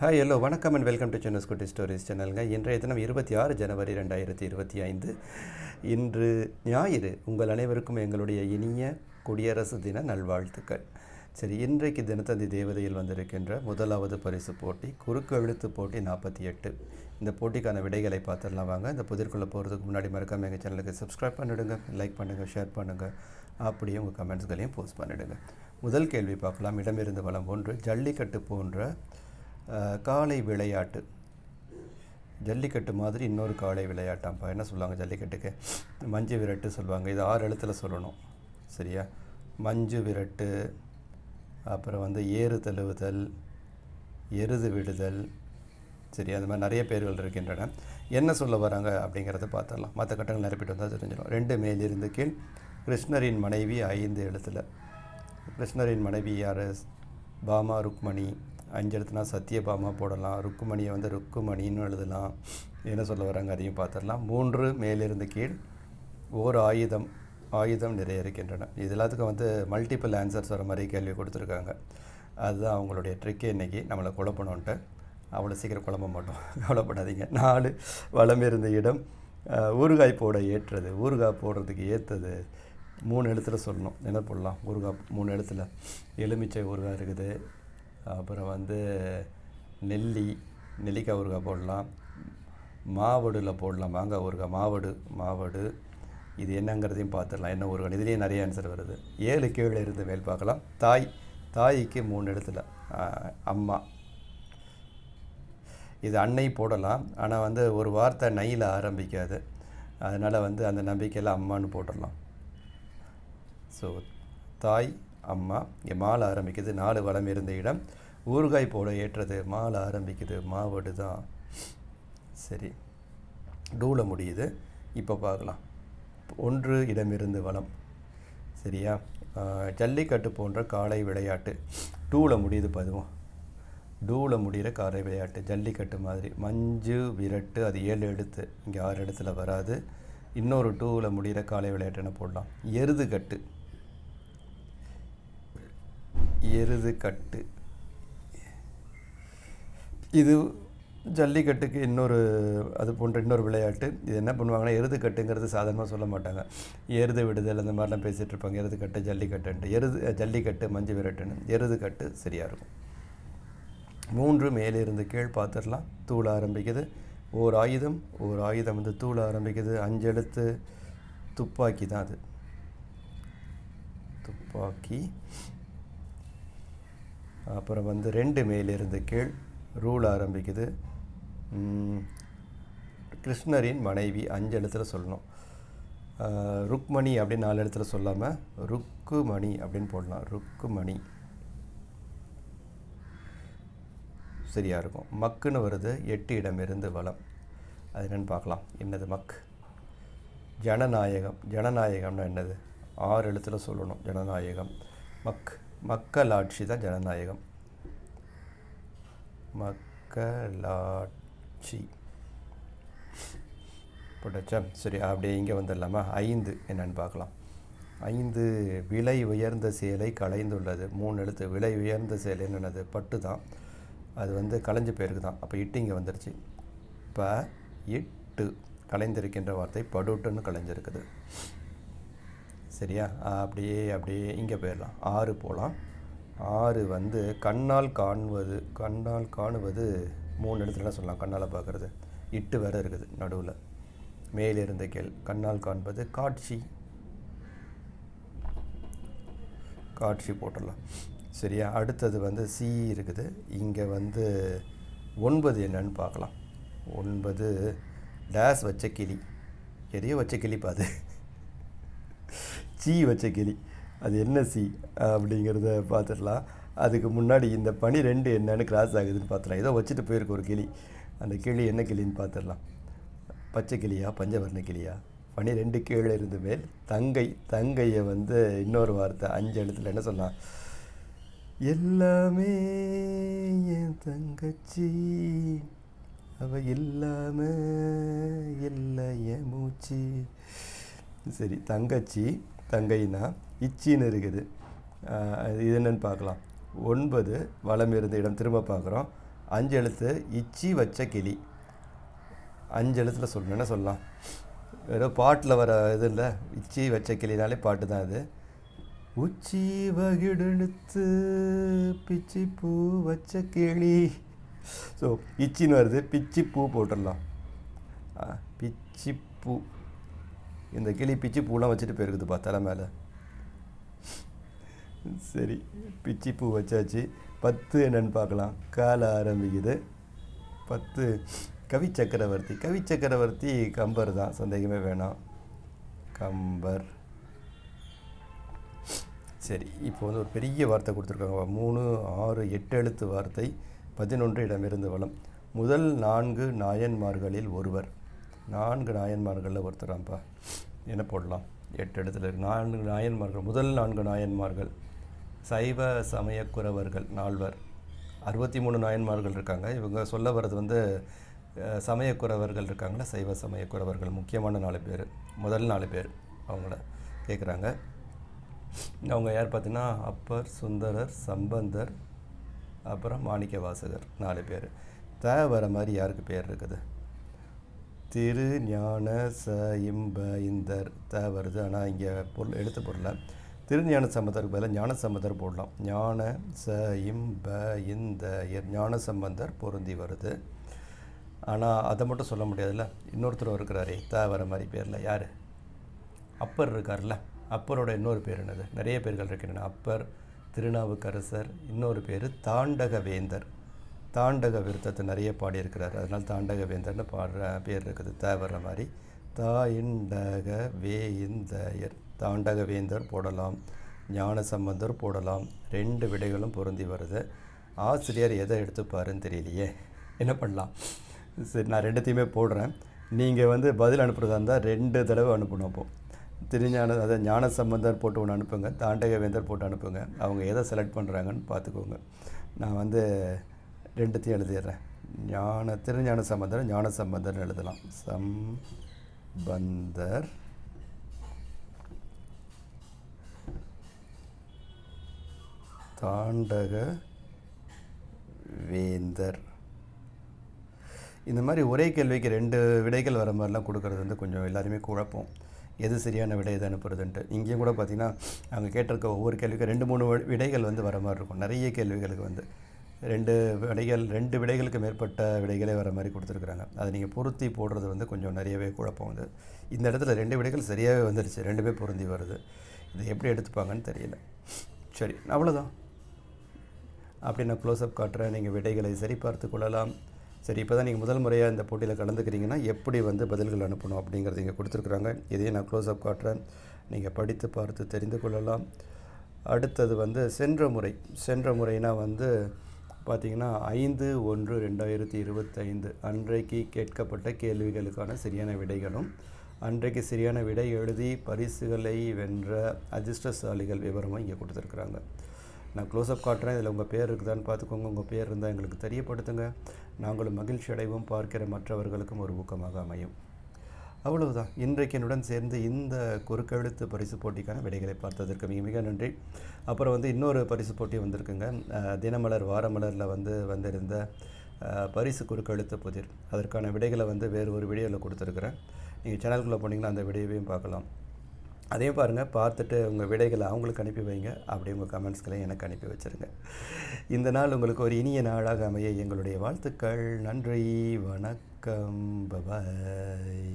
Hi hello வணக்கம் and welcome to சென்னஸ் குட்டி ஸ்டோரிஸ் சேனலுங்க இன்றைய தினம் இருபத்தி ஆறு ஜனவரி ரெண்டாயிரத்தி இருபத்தி ஐந்து. இன்று ஞாயிறு. உங்கள் அனைவருக்கும் எங்களுடைய இனிய குடியரசு தின நல்வாழ்த்துக்கள். சரி இன்றைக்கு தினத்தந்தி தேவதையில் வந்திருக்கின்ற முதலாவது பரிசு போட்டி குறுக்கு எழுத்து போட்டி நாற்பத்தி எட்டு. இந்த போட்டிக்கான விடைகளை பார்த்துடலாம் வாங்க. இந்த புதிர்க்குள்ளே போகிறதுக்கு முன்னாடி மறக்காமல் எங்கள் சேனலுக்கு சப்ஸ்கிரைப் பண்ணிவிடுங்க லைக் பண்ணுங்கள் ஷேர் பண்ணுங்கள் அப்படியே உங்கள் கமெண்ட்ஸ்களையும் போஸ்ட் பண்ணிவிடுங்க முதல் கேள்வி பார்க்கலாம். இடமிருந்து வளம் ஒன்று ஜல்லிக்கட்டு போன்ற காளை விளையாட்டு. ஜல்லிக்கட்டு மாதிரி இன்னொரு காளை விளையாட்டாம்ப்பா. என்ன சொல்லுவாங்க ஜல்லிக்கட்டுக்கு? மஞ்சு விரட்டு சொல்லுவாங்க. இது ஆறு எழுத்தில் சொல்லணும். சரியா? மஞ்சு விரட்டு அப்புறம் வந்து ஏறு தழுவுதல் எருது விடுதல். சரி அது மாதிரி நிறைய பேர்கள் இருக்கின்றன. என்ன சொல்ல வராங்க அப்படிங்கிறத பார்த்துடலாம். மற்ற கட்டங்கள் நிரப்பிட்டு வந்தால் தெரிஞ்சிடும். ரெண்டு மேலிருந்து கீழ் கிருஷ்ணரின் மனைவி ஐந்து எழுத்தில். கிருஷ்ணரின் மனைவி யார்? பாமா ருக்மணி. அஞ்சு சத்தியபாமா சத்யபாமா போடலாம் ருக்குமணியை வந்து ருக்குமணின்னு எழுதலாம். என்ன சொல்ல வராங்க அதையும் பார்த்துடலாம் மூன்று மேலிருந்து கீழ் ஓர் ஆயுதம் ஆயுதம் நிறைய இருக்கின்றன இது எல்லாத்துக்கும் வந்து மல்டிபிள் ஆன்சர்ஸ் வர மாதிரி கேள்வி கொடுத்துருக்காங்க. அதுதான் அவங்களுடைய ட்ரிக்கே இன்றைக்கி நம்மளை குழப்பணுன்ட்டு அவ்வளோ சீக்கிரம் குழம்ப மாட்டோம். கவலைப்படாதீங்க. நாலு வளம் இருந்த இடம் ஊறுகாய் போட ஏற்றது. ஊறுகாய் போடுறதுக்கு ஏற்றது மூணு எழுத்தில் சொல்லணும். என்ன போடலாம்? ஊறுகாய் மூணு எழுத்துல. எலுமிச்சை ஊறுகாய் இருக்குது. அப்புறம் வந்து நெல்லி நெல்லிக்காய் ஊறுகாய் போடலாம். மாவடுல போடலாம். மாங்காய் ஊறுகாய் மாவடு மாவடு. இது என்னங்கிறதையும் பார்த்துடலாம். என்ன ஊறுகாய்? இதுலேயே நிறைய ஆன்சர் வருது. ஏழு கீழே இருந்து மேல் பார்க்கலாம். தாய் தாய்க்கு மூணு இடத்துல. அம்மா. இது அன்னை போடலாம். ஆனால் வந்து ஒரு வார்த்தை நையில் ஆரம்பிக்காது. அதனால் வந்து அந்த நம்பிக்கையில் அம்மான்னு போட்டுடலாம். ஸோ தாய் அம்மா இங்கே மாலை ஆரம்பிக்குது நாலு வளம் இருந்த இடம். ஊறுகாய் போட ஏற்றது மாலை ஆரம்பிக்குது மாவடு தான் சரி டூல முடியுது இப்போ பார்க்கலாம். ஒன்று இடமிருந்து வளம். சரியா? ஜல்லிக்கட்டு போன்ற காளை விளையாட்டு. டூவில் முடியுது பதுவும். டூவில் முடிகிற காலை விளையாட்டு ஜல்லிக்கட்டு மாதிரி. மஞ்சு விரட்டு அது ஏழு எழுத்து. இங்கே ஆறு இடத்துல வராது. இன்னொரு டூவில் முடிகிற காளை விளையாட்டுன்னு போடலாம். எருது எருதுக்கட்டு எருது கட்டு. இது ஜல்லிக்கட்டுக்கு இன்னொரு அது போன்ற இன்னொரு விளையாட்டு. இது என்ன பண்ணுவாங்கன்னா எருது கட்டுங்கிறது சாதாரணமாக சொல்ல மாட்டாங்க. எருது விடுதல் அந்த மாதிரிலாம் பேசிகிட்டு இருப்பாங்க. எருது கட்டு ஜல்லிக்கட்டுன்ட்டு. எருது ஜல்லிக்கட்டு மஞ்சு விரட்டுன்னு. எருது கட்டு சரியாக இருக்கும். மூன்று மேலிருந்து கீழ் பார்த்துடலாம். தூள ஆரம்பிக்குது. ஓர் ஆயுதம் ஓர் ஆயுதம் வந்து தூள ஆரம்பிக்குது. அஞ்செழுத்து துப்பாக்கி தான் அது. துப்பாக்கி. அப்புறம் வந்து ரெண்டு மேலிருந்து கீழ் ரூல் ஆரம்பிக்குது. கிருஷ்ணரின் மனைவி அஞ்சு எழுத்துல சொல்லணும். ருக்மணி அப்படின்னு நாலு இடத்துல சொல்லாமல் ருக்குமணி அப்படின்னு போடலாம். ருக்குமணி. சரியாக இருக்கும். மக்குன்னு வருது. எட்டு இடமிருந்து வளம் அது என்னென்னு பார்க்கலாம். என்னது மக்? ஜனநாயகம். ஜனநாயகம்னா என்னது? ஆறு எழுத்தில் சொல்லணும். ஜனநாயகம். மக். மக்களாட்சி தான் ஜனநாயகம். மக்களாட்சி. போட்டாச்சா? சரி அப்படியே இங்கே வந்துடலாமா? ஐந்து என்னென்னு பார்க்கலாம். ஐந்து விலை உயர்ந்த சேலை கலைந்துள்ளது. மூணு எழுத்து விலை உயர்ந்த சேலை என்னென்னது? பட்டு தான். அது வந்து கலைஞ்ச பேருக்கு தான். அப்போ இட்டு இங்கே வந்துருச்சு. இப்போ இட்டு. கலைந்திருக்கின்ற வார்த்தை படுட்டுன்னு கலைஞ்சிருக்குது. சரியா? அப்படியே அப்படியே இங்கே போயிடலாம். ஆறு போகலாம் ஆறு வந்து கண்ணால் காண்பது கண்ணால் காணுவது மூணு இடத்துல சொல்லலாம் கண்ணால் பார்க்குறது. இட்டு வேறு இருக்குது நடுவில். மேலிருந்த கேள் கண்ணால் காண்பது காட்சி. காட்சி போட்டுடலாம். சரியா? அடுத்தது வந்து சி இருக்குது. இங்கே வந்து ஒன்பது என்னன்னு பார்க்கலாம். ஒன்பது டேஸ் வச்ச கிளி. எதையோ வச்ச கிளி பாது சீ வச்ச கிளி. அது என்ன சி அப்படிங்கிறத பார்த்துடலாம். அதுக்கு முன்னாடி இந்த பனி ரெண்டு என்னன்னு கிராஸ் ஆகுதுன்னு பார்த்துடலாம். ஏதோ வச்சுட்டு போயிருக்கு ஒரு கிளி. அந்த கிளி என்ன கிளின்னு பார்த்துடலாம். பச்சை கிளியா பஞ்சவர்ண கிளியா? பனி ரெண்டு கீழே இருந்து மேல். தங்கை தங்கையை வந்து இன்னொரு வார்த்தை அஞ்சு எழுத்துல என்ன சொல்லலாம் எல்லாமே என் தங்கச்சி. அவ இல்லாம இல்லை என் மூச்சு. சரி தங்கச்சி தங்கைனா இச்சின்னு இருக்குது. இது என்னன்னு பார்க்கலாம். ஒன்பது வளம் இருந்த இடம் திரும்ப பார்க்குறோம். அஞ்சு எழுத்து இச்சி வச்ச கிளி. அஞ்சு எழுத்தில் சொல்லணும் என்ன சொல்லலாம்? ஏதோ பாட்டில் வர இது இல்லை? இச்சி வச்ச கிளினாலே பாட்டு தான் அது. உச்சி வகிடெடுத்து பிச்சி பூ வச்ச கிளி. ஸோ இச்சின்னு வருது. பிச்சி பூ போட்டுடலாம். பிச்சி பூ. இந்த கிளி பிச்சி பூலாம் வச்சுட்டு போயிருக்குதுப்பா தலை மேலே. சரி பிச்சி பூ வச்சாச்சு. பத்து என்னன்னு பார்க்கலாம். காலை ஆரம்பிக்குது. பத்து. கவி சக்கரவர்த்தி. கவி சக்கரவர்த்தி கம்பர் தான். சந்தேகமே வேணாம். கம்பர். சரி இப்போ வந்து ஒரு பெரிய வார்த்தை கொடுத்துருக்காங்க. மூணு ஆறு எட்டு எழுத்து வார்த்தை. பதினொன்று இடமிருந்து வளம். முதல் நான்கு நாயன்மார்களில் ஒருவர். நான்கு நாயன்மார்களில் ஒருத்தராம்ப்பா. என்ன போடலாம்? எட்டு இடத்துல இருக்கு. நான்கு நாயன்மார்கள் முதல் நான்கு நாயன்மார்கள் சைவ சமயக்குறவர்கள் நால்வர். அறுபத்தி மூணு நாயன்மார்கள் இருக்காங்க. இவங்க சொல்ல வர்றது வந்து சமயக்குறவர்கள் இருக்காங்களா? சைவ சமயக்குறவர்கள். முக்கியமான நாலு பேர். முதல் நாலு பேர் அவங்கள கேட்குறாங்க அவங்க யார் பார்த்தீங்கன்னா அப்பர் சுந்தரர் சம்பந்தர் அப்புறம் மாணிக்க வாசகர் நாலு பேர். தேவை வர மாதிரி யாருக்கு பேர் இருக்குது? திரு ஞான ச இம்ப இந்தர் த வருது ஆனால் இங்கே பொருள் எழுத்து பொருளை திருஞான சம்பந்தருக்கு பதிலாக ஞான சம்பந்தர் போடலாம். ஞான ச இம்ப இந்த ஞான சம்பந்தர் பொருந்தி வருது. ஆனால் அதை மட்டும் சொல்ல முடியாதுல்ல. இன்னொருத்தர் இருக்கிறாரே த வர மாதிரி பேரில். யார்? அப்பர் இருக்கார்ல அப்பரோட இன்னொரு பேர் என்னது? நிறைய பேர்கள் இருக்கின்றன. அப்பர் திருநாவுக்கரசர் இன்னொரு பேர் தாண்டக வேந்தர் தாண்டக விருத்தத்தை நிறைய பாடியிருக்கிறார். அதனால் தாண்டக வேந்தர்னு பாடுற பேர் இருக்குது. தேவர மாதிரி. தாயிண்டக வேந்தயர் தாண்டக வேந்தர் போடலாம். ஞான சம்பந்தர் போடலாம். ரெண்டு விடைகளும் பொருந்தி வருது. ஆசிரியர் எதை எடுத்துப்பாருன்னு தெரியலையே. என்ன பண்ணலாம்? சரி நான் ரெண்டுத்தையுமே போடுறேன். நீங்கள் வந்து பதில் அனுப்புகிறதா இருந்தால் ரெண்டு தடவை அனுப்பணும் அப்போ. திருஞான அதாவது ஞான சம்பந்தர் போட்டு ஒன்று அனுப்புங்க. தாண்டக வேந்தர் போட்டு அனுப்புங்க. அவங்க எதை செலக்ட் பண்ணுறாங்கன்னு பார்த்துக்கோங்க. நான் வந்து ரெண்டுத்தையும் எழுதிடுறேன். ஞான திருஞான சம்பந்தர் ஞான சம்பந்தர்னு எழுதலாம். சம்பந்தர். தாண்டக வேந்தர் இந்த மாதிரி ஒரே கேள்விக்கு ரெண்டு விடைகள் வர மாதிரிலாம் கொடுக்கறது வந்து கொஞ்சம் எல்லாருமே குழப்பம். எது சரியான விடை எது அனுப்புறதுன்ட்டு. இங்கேயும் கூட பார்த்திங்கன்னா அவங்க கேட்டிருக்க ஒவ்வொரு கேள்விக்கும் ரெண்டு மூணு விடைகள் வந்து வர மாதிரி இருக்கும். நிறைய கேள்விகளுக்கு வந்து. ரெண்டு விடைகள் ரெண்டு விடைகளுக்கு மேற்பட்ட விடைகளே வர மாதிரி கொடுத்துருக்குறாங்க. அதை நீங்கள் பொருத்தி போடுறது வந்து கொஞ்சம் நிறையவே குழப்பம் வந்து. இந்த இடத்துல ரெண்டு விடைகள் சரியாகவே வந்துருச்சு ரெண்டுமே பொருந்தி வருது. இதை எப்படி எடுத்துப்பாங்கன்னு தெரியல. சரி அவ்வளோதான் அப்படி நான் க்ளோஸ்அப் காட்டுறேன். நீங்கள் விடைகளை சரி பார்த்து கொள்ளலாம். சரி இப்போ தான் நீங்கள் முதல் முறையாக இந்த போட்டியில் கலந்துக்கிறீங்கன்னா எப்படி வந்து பதில்கள் அனுப்பணும் அப்படிங்கிறது இங்கே கொடுத்துருக்குறாங்க. இதையும் நான் க்ளோஸ்அப் காட்டுறேன். நீங்கள் படித்து பார்த்து தெரிந்து கொள்ளலாம். அடுத்தது வந்து சென்ற முறை சென்ற முறைனா வந்து பார்த்திங்கன்னா ஐந்து ஒன்று ரெண்டாயிரத்தி இருபத்தைந்து அன்றைக்கு கேட்கப்பட்ட கேள்விகளுக்கான சரியான விடைகளும் அன்றைக்கு சரியான விடை எழுதி பரிசுகளை வென்ற அதிர்ஷ்டசாலிகள் விவரமும் இங்கே கொடுத்துருக்குறாங்க. நான் க்ளோஸ்அப் காட்டுறேன். இதில் உங்கள் பேர் இருக்குதான்னு பார்த்துக்கோங்க. உங்கள் பேர் இருந்தால் எங்களுக்கு தெரியப்படுத்துங்க. நாங்களும் மகிழ்ச்சி அடைவும் பார்க்கிற மற்றவர்களுக்கும் ஒரு ஊக்கமாக அமையும். அவ்வளவுதான். இன்றைக்கு என்னுடன் சேர்ந்து இந்த குறுக்கெழுத்து பரிசு போட்டிக்கான விடைகளை பார்த்ததற்கு மிக மிக நன்றி. அப்புறம் வந்து இன்னொரு பரிசு போட்டி வந்திருக்குங்க. தினமலர் வாரமலரில் வந்து வந்திருந்த பரிசு குறுக்கெழுத்து புதிர். அதற்கான விடைகளை வந்து வேறு ஒரு வீடியோவில் கொடுத்துருக்குறேன். நீங்கள் சேனலுக்குள்ளே போனீங்கன்னா அந்த வீடியோவையும் பார்க்கலாம். அதையும் பாருங்கள் பார்த்துட்டு உங்கள் விடைகளை அவங்களுக்கு அனுப்பி வைங்க. அப்படி உங்கள் கமெண்ட்ஸ்களையும் எனக்கு அனுப்பி வச்சுருங்க. இந்த நாள் உங்களுக்கு ஒரு இனிய நாளாக அமைய எங்களுடைய வாழ்த்துக்கள். நன்றி. வணக்கம் பபாய்